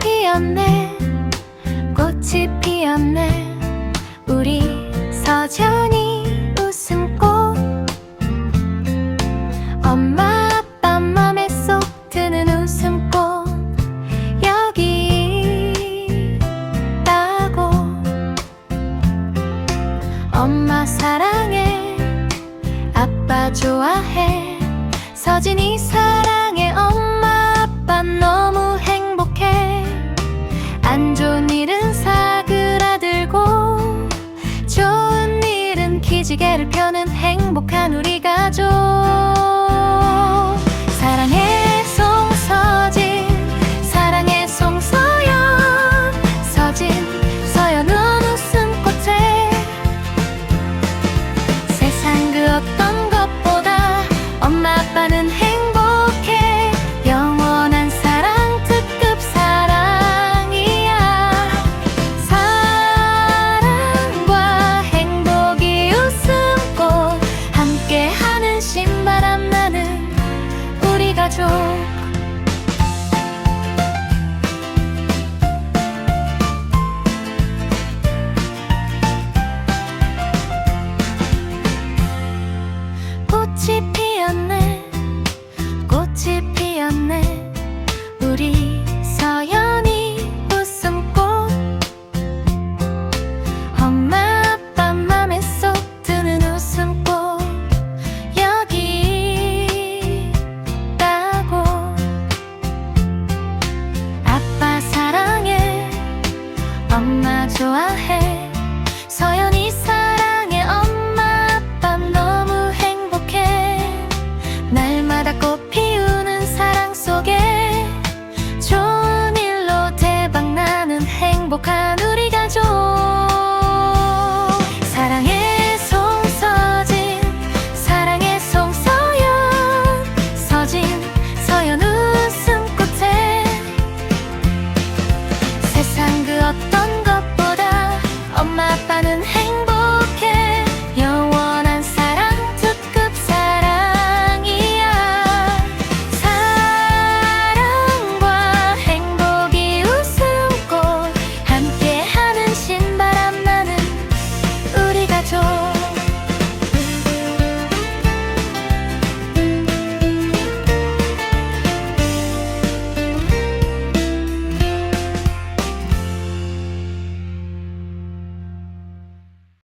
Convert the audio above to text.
피었네. 꽃이 피었네. 우리 서준이 웃음꽃. 엄마 아빠 맘에 쏙 드는 웃음꽃. 여기 있다고. 엄마 사랑해. 아빠 좋아해. 서진이 사랑해. 엄마 아빠 기지개를 펴는 행복한 우리 가족 中。Jacob